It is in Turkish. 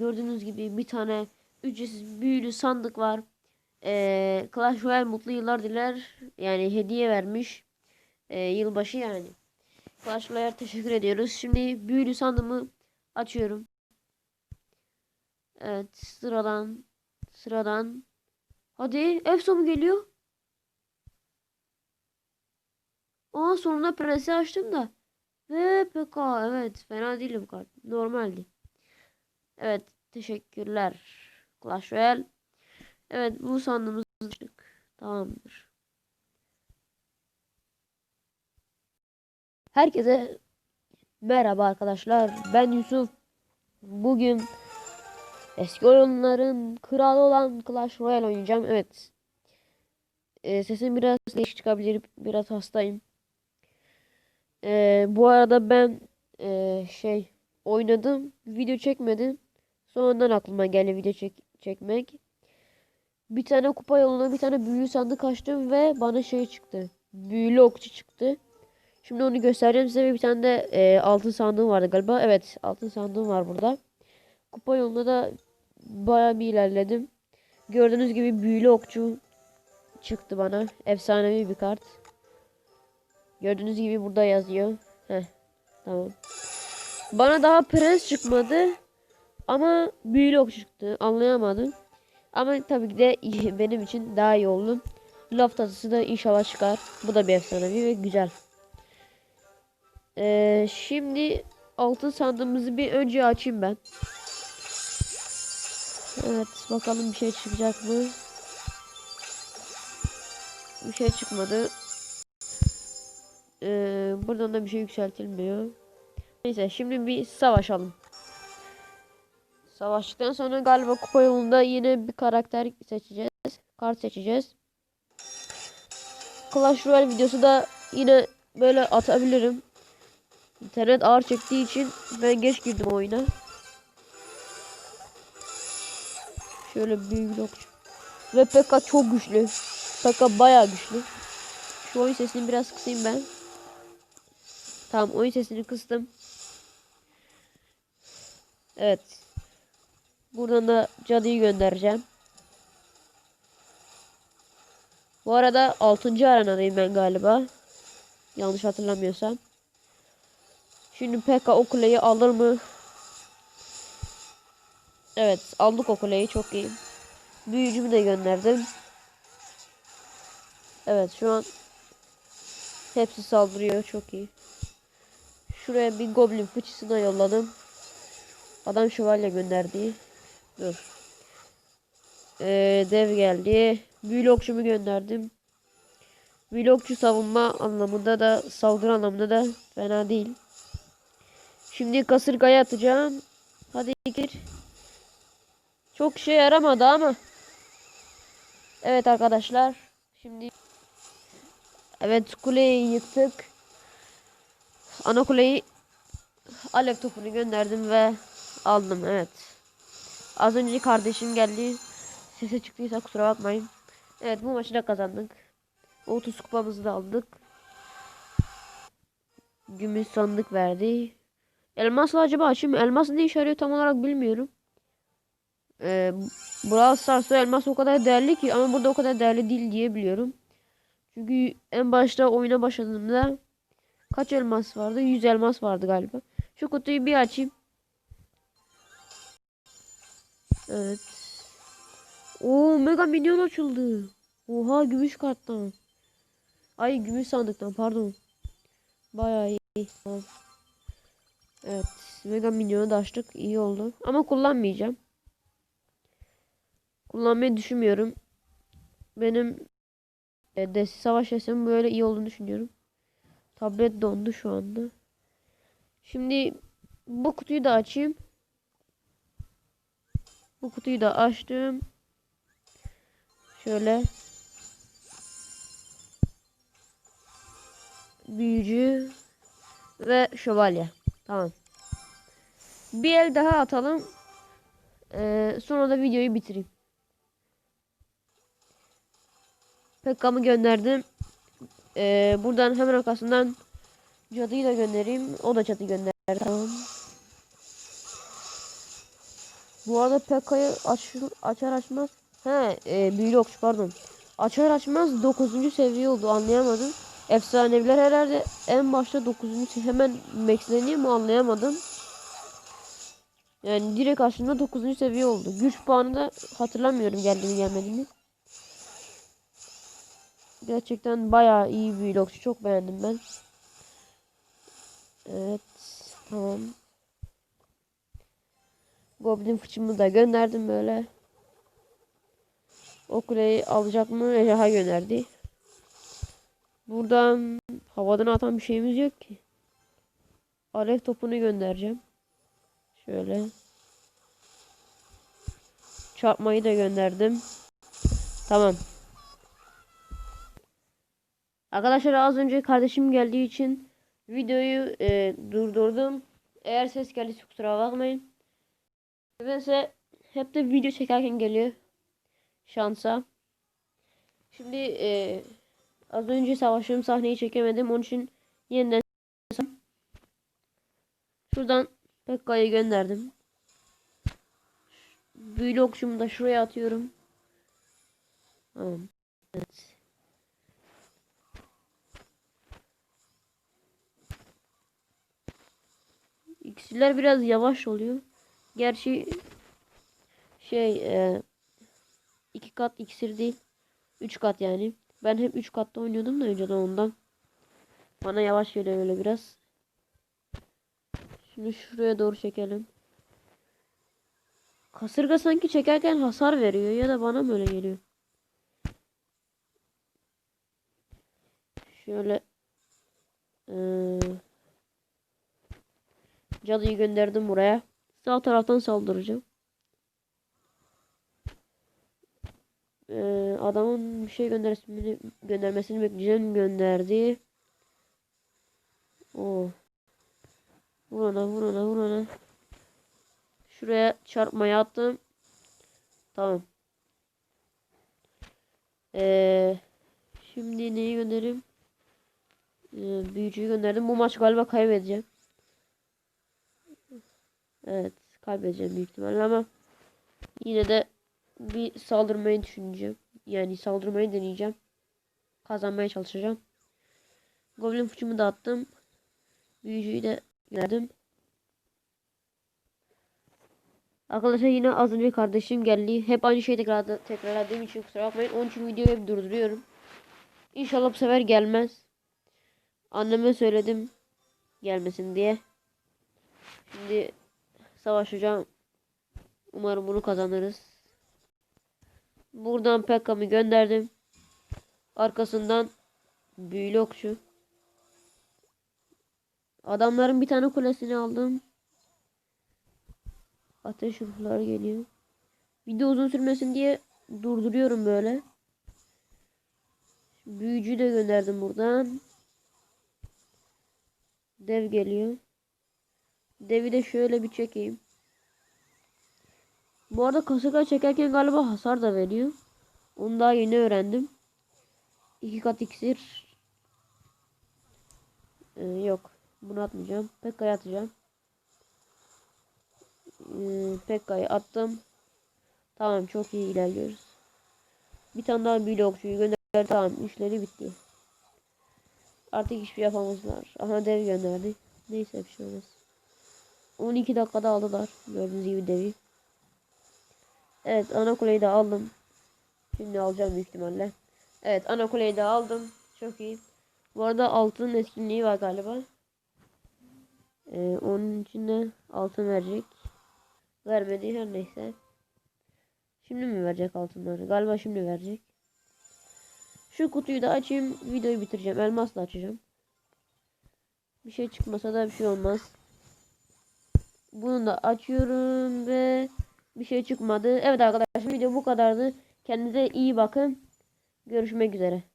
gördüğünüz gibi bir tane ücretsiz büyülü sandık var. Ee, Clash Royale mutlu yıllar diler. Yani hediye vermiş. Ee, yılbaşı yani. Clash Royale teşekkür ediyoruz. Şimdi büyülü sandığımı açıyorum. Evet sıradan sıradan. Hadi Efso mu geliyor? Aa sonunda presi açtım da. Ve PK evet fena değil bu kart. Normaldi. Evet teşekkürler. Clash Royale. Evet bu sandığımızı açtık. Tamamdır. Herkese merhaba arkadaşlar. Ben Yusuf. Bugün eski oyunların kralı olan Clash Royale oynayacağım. Evet. Ee, sesim biraz değişik çıkabilir. Biraz hastayım. Ee, bu arada ben e, şey oynadım. Video çekmedim. Sonradan aklıma geldi video çek çekmek. Bir tane kupa yoluna bir tane büyülü sandık açtım ve bana şey çıktı. Büyülü okçu çıktı. Şimdi onu göstereceğim size bir tane de e, altın sandığım vardı galiba. Evet altın sandığım var burada. Kupa yolunda da bayağı bir ilerledim. Gördüğünüz gibi büyülü okçu çıktı bana. Efsanevi bir kart. Gördüğünüz gibi burada yazıyor. Heh, tamam. Bana daha prens çıkmadı. Ama büyülü ok çıktı. Anlayamadım. Ama tabii ki de benim için daha iyi oldu. Laf tatlısı da inşallah çıkar. Bu da bir efsanevi ve güzel. Ee, şimdi altın sandığımızı bir önce açayım ben. Evet bakalım bir şey çıkacak mı? Bir şey çıkmadı. Ee, buradan da bir şey yükseltilmiyor. Neyse şimdi bir savaşalım. Savaştıktan sonra galiba kupa yolunda yine bir karakter seçeceğiz. Kart seçeceğiz. Clash Royale videosu da yine böyle atabilirim. İnternet ağır çektiği için ben geç girdim oyuna. Şöyle büyük okçu. Ve Pekka çok güçlü. Pekka bayağı güçlü. Şu oyun sesini biraz kısayım ben. Tamam oyun sesini kıstım. Evet. Buradan da cadıyı göndereceğim. Bu arada 6. arenadayım ben galiba. Yanlış hatırlamıyorsam. Şimdi PK o kuleyi alır mı? Evet aldık o kuleyi çok iyi. Büyücümü de gönderdim. Evet şu an hepsi saldırıyor çok iyi. Şuraya bir goblin fıçısına yolladım. Adam şövalye gönderdi. Dur. Ee, dev geldi. Büyülü okçumu gönderdim. Okçu savunma anlamında da saldırı anlamında da fena değil. Şimdi kasırgaya atacağım. Hadi gir. Çok şey yaramadı ama. Evet arkadaşlar. Şimdi Evet kuleyi yıktık. Ana kuleyi alev topunu gönderdim ve aldım evet. Az önce kardeşim geldi. Sese çıktıysa kusura bakmayın. Evet bu maçı da kazandık. 30 kupamızı da aldık. Gümüş sandık verdi. Elmasla acaba açayım? Elmas ne işe yarıyor tam olarak bilmiyorum. Ee, Brawl Stars'ta elmas o kadar değerli ki ama burada o kadar değerli değil diye biliyorum. Çünkü en başta oyuna başladığımda kaç elmas vardı? 100 elmas vardı galiba. Şu kutuyu bir açayım. Evet. Oo mega minyon açıldı. Oha gümüş karttan. Ay gümüş sandıktan pardon. Bayağı iyi. Evet. Mega minyonu da açtık. İyi oldu. Ama kullanmayacağım. Kullanmayı düşünmüyorum. Benim e, Desi Savaş sesim böyle iyi olduğunu düşünüyorum. Tablet dondu şu anda. Şimdi bu kutuyu da açayım. Bu kutuyu da açtım. Şöyle. Büyücü ve şövalye. Tamam. Bir el daha atalım. Ee, sonra da videoyu bitireyim. Pekka'mı gönderdim. Ee, buradan hemen arkasından cadıyı da göndereyim. O da cadı gönderdi. Tamam. Bu arada PK'yı aç, açar açmaz. He e, büyülü okçu pardon. Açar açmaz 9. seviye oldu anlayamadım. Efsaneviler herhalde en başta 9. se- hemen maxleniyor mu anlayamadım. Yani direkt aslında 9. seviye oldu. Güç puanı da hatırlamıyorum geldiğini gelmediğini. Gerçekten bayağı iyi bir vlogçu. Çok beğendim ben. Evet. Tamam. Goblin fıçımı da gönderdim böyle. O kuleyi alacak mı? Ejderha gönderdi. Buradan havadan atan bir şeyimiz yok ki. Alev topunu göndereceğim. Şöyle. Çarpmayı da gönderdim. Tamam. Arkadaşlar az önce kardeşim geldiği için videoyu e, durdurdum. Eğer ses geldiyse kusura bakmayın. Nedense hep de video çekerken geliyor. Şansa. Şimdi e, az önce savaştığım sahneyi çekemedim. Onun için yeniden şuradan Pekka'yı gönderdim. Büyülü okşumu da şuraya atıyorum. Tamam. Evet. İksirler biraz yavaş oluyor. Gerçi şey e, iki kat iksir değil. Üç kat yani. Ben hep üç katta oynuyordum da önceden ondan. Bana yavaş geliyor öyle biraz. Şimdi şuraya doğru çekelim. Kasırga sanki çekerken hasar veriyor ya da bana mı öyle geliyor? Şöyle eee Cadıyı gönderdim buraya. Sağ taraftan saldıracağım. Ee, adamın bir şey göndermesini, göndermesini bekleyeceğim. Gönderdi. O. Vur ona vur ona vur ona. Şuraya çarpmaya attım. Tamam. Ee, şimdi neyi göndereyim? Ee, büyücüyü gönderdim. Bu maç galiba kaybedeceğim. Evet kaybedeceğim büyük ihtimalle ama yine de bir saldırmayı düşüneceğim. Yani saldırmayı deneyeceğim. Kazanmaya çalışacağım. Goblin fıçımı da attım. Büyücüyü de gönderdim. Arkadaşlar yine az önce kardeşim geldi. Hep aynı şeyi tekrar tekrarladığım için kusura bakmayın. Onun için videoyu hep durduruyorum. İnşallah bu sefer gelmez. Anneme söyledim gelmesin diye. Şimdi savaşacağım. Umarım bunu kazanırız. Buradan Pekka'mı gönderdim. Arkasından büyülü okçu. Adamların bir tane kulesini aldım. Ateş ruhları geliyor. Video uzun sürmesin diye durduruyorum böyle. Büyücüyü de gönderdim buradan. Dev geliyor. Devi de şöyle bir çekeyim. Bu arada kasıkla çekerken galiba hasar da veriyor. Onu daha yeni öğrendim. İki kat iksir. Ee, yok. Bunu atmayacağım. Pekka'yı atacağım. Ee, Pekka'yı attım. Tamam çok iyi ilerliyoruz. Bir tane daha büyülü okçuyu gönder. Tamam işleri bitti. Artık hiçbir şey yapamazlar. Aha dev gönderdi. Neyse bir şey olmaz. 12 dakikada aldılar. Gördüğünüz gibi devi. Evet ana kuleyi de aldım. Şimdi alacağım büyük ihtimalle. Evet ana kuleyi de aldım. Çok iyi. Bu arada altın etkinliği var galiba. Ee, onun için de altın verecek. Vermedi her neyse. Şimdi mi verecek altınları? Galiba şimdi verecek. Şu kutuyu da açayım. Videoyu bitireceğim. Elmasla açacağım. Bir şey çıkmasa da bir şey olmaz. Bunu da açıyorum ve bir şey çıkmadı. Evet arkadaşlar video bu kadardı. Kendinize iyi bakın. Görüşmek üzere.